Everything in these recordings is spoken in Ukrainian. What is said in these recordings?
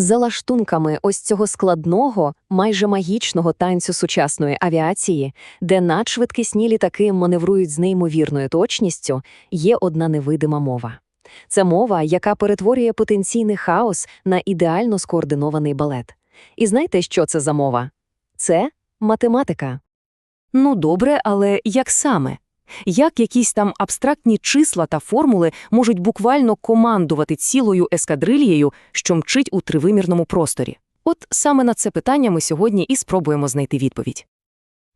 За лаштунками ось цього складного, майже магічного танцю сучасної авіації, де надшвидкісні літаки маневрують з неймовірною точністю, є одна невидима мова. Це мова, яка перетворює потенційний хаос на ідеально скоординований балет. І знаєте, що це за мова? Це математика. Ну добре, але як саме? Як якісь там абстрактні числа та формули можуть буквально командувати цілою ескадрильєю, що мчить у тривимірному просторі? От саме на це питання ми сьогодні і спробуємо знайти відповідь.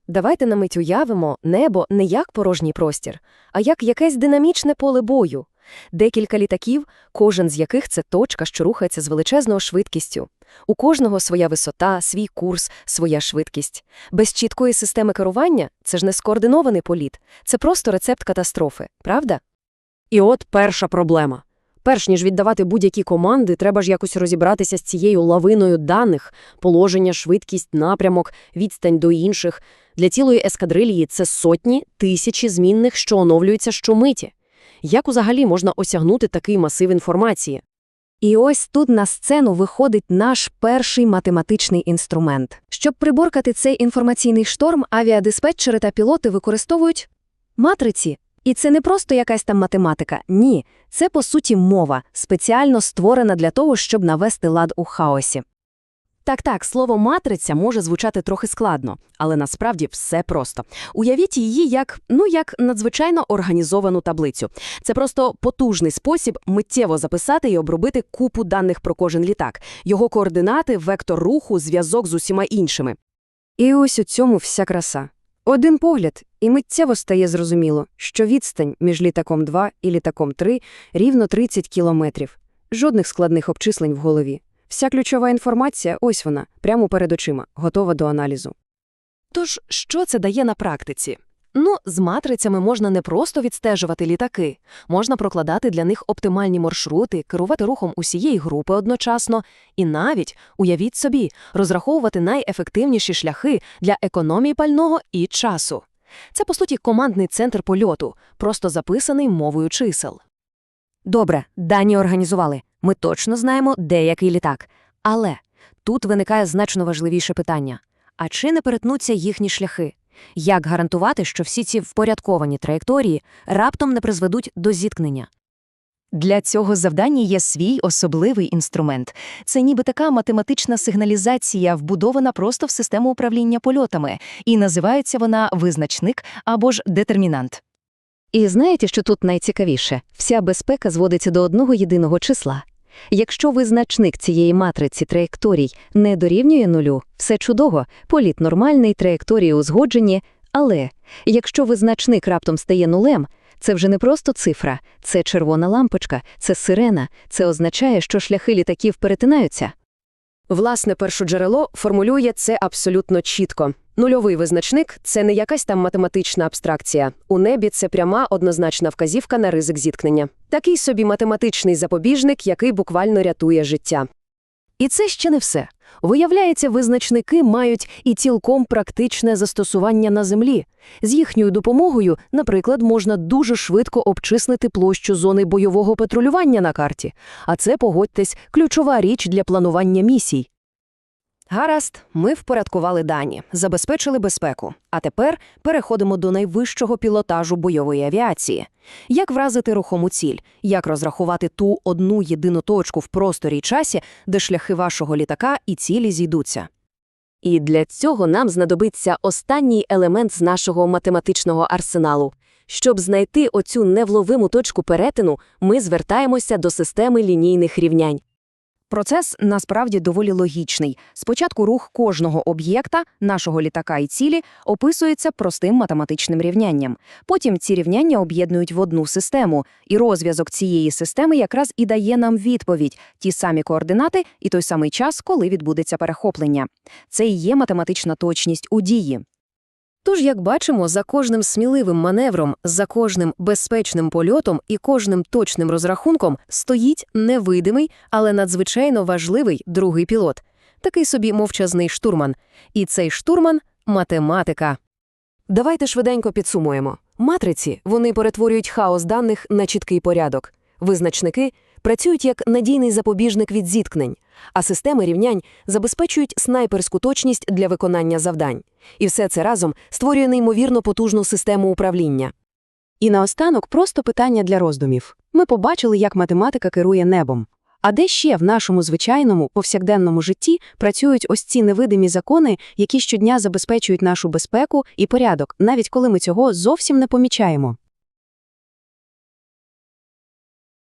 Давайте на мить уявимо небо не як порожній простір, а як якесь динамічне поле бою. Декілька літаків, кожен з яких це точка, що рухається з величезною швидкістю. У кожного своя висота, свій курс, своя швидкість. Без чіткої системи керування це ж не скоординований політ, це просто рецепт катастрофи, правда? І от перша проблема. Перш ніж віддавати будь-які команди, треба ж якось розібратися з цією лавиною даних – положення, швидкість, напрямок, відстань до інших. Для цілої ескадрильї це сотні, тисячі змінних, що оновлюються щомиті. Як взагалі можна осягнути такий масив інформації? І ось тут на сцену виходить наш перший математичний інструмент. Щоб приборкати цей інформаційний шторм, авіадиспетчери та пілоти використовують матриці. І це не просто якась там математика, ні, це по суті мова, спеціально створена для того, щоб навести лад у хаосі. Так-так, слово «матриця» може звучати трохи складно, але насправді все просто. Уявіть її як, ну, як надзвичайно організовану таблицю. Це просто потужний спосіб миттєво записати і обробити купу даних про кожен літак, його координати, вектор руху, зв'язок з усіма іншими. І ось у цьому вся краса. Один погляд, і миттєво стає зрозуміло, що відстань між літаком 2 і літаком 3 рівно 30 кілометрів. Жодних складних обчислень в голові. Вся ключова інформація, ось вона, прямо перед очима, готова до аналізу. Тож, що це дає на практиці? Ну, з матрицями можна не просто відстежувати літаки, можна прокладати для них оптимальні маршрути, керувати рухом усієї групи одночасно і навіть, уявіть собі, розраховувати найефективніші шляхи для економії пального і часу. Це, по суті, командний центр польоту, просто записаний мовою чисел. Добре, дані організували. Ми точно знаємо, де який літак. Але тут виникає значно важливіше питання. А чи не перетнуться їхні шляхи? Як гарантувати, що всі ці впорядковані траєкторії раптом не призведуть до зіткнення? Для цього завдання є свій особливий інструмент. Це ніби така математична сигналізація, вбудована просто в систему управління польотами, і називається вона визначник або ж детермінант. І знаєте, що тут найцікавіше? Вся безпека зводиться до одного єдиного числа. Якщо визначник цієї матриці траєкторій не дорівнює нулю, все чудово, політ нормальний, траєкторії узгоджені, але якщо визначник раптом стає нулем, це вже не просто цифра, це червона лампочка, це сирена, це означає, що шляхи літаків перетинаються. Власне, першоджерело формулює це абсолютно чітко. Нульовий визначник – це не якась там математична абстракція. У небі це пряма однозначна вказівка на ризик зіткнення. Такий собі математичний запобіжник, який буквально рятує життя. І це ще не все. Виявляється, визначники мають і цілком практичне застосування на землі. З їхньою допомогою, наприклад, можна дуже швидко обчислити площу зони бойового патрулювання на карті. А це, погодьтесь, ключова річ для планування місій. Гаразд, ми впорядкували дані, забезпечили безпеку. А тепер переходимо до найвищого пілотажу бойової авіації. Як вразити рухому ціль? Як розрахувати ту одну єдину точку в просторі й часі, де шляхи вашого літака і цілі зійдуться? І для цього нам знадобиться останній елемент з нашого математичного арсеналу. Щоб знайти оцю невловиму точку перетину, ми звертаємося до системи лінійних рівнянь. Процес насправді доволі логічний. Спочатку рух кожного об'єкта, нашого літака і цілі, описується простим математичним рівнянням. Потім ці рівняння об'єднують в одну систему, і розв'язок цієї системи якраз і дає нам відповідь ті самі координати і той самий час, коли відбудеться перехоплення. Це і є математична точність у дії. Тож, як бачимо, за кожним сміливим маневром, за кожним безпечним польотом і кожним точним розрахунком стоїть невидимий, але надзвичайно важливий другий пілот, такий собі мовчазний штурман. І цей штурман математика. Давайте швиденько підсумуємо. Матриці вони перетворюють хаос даних на чіткий порядок. Визначники працюють як надійний запобіжник від зіткнень, а системи рівнянь забезпечують снайперську точність для виконання завдань. І все це разом створює неймовірно потужну систему управління. І наостанок просто питання для роздумів. Ми побачили, як математика керує небом. А де ще в нашому звичайному, повсякденному житті працюють ось ці невидимі закони, які щодня забезпечують нашу безпеку і порядок, навіть коли ми цього зовсім не помічаємо?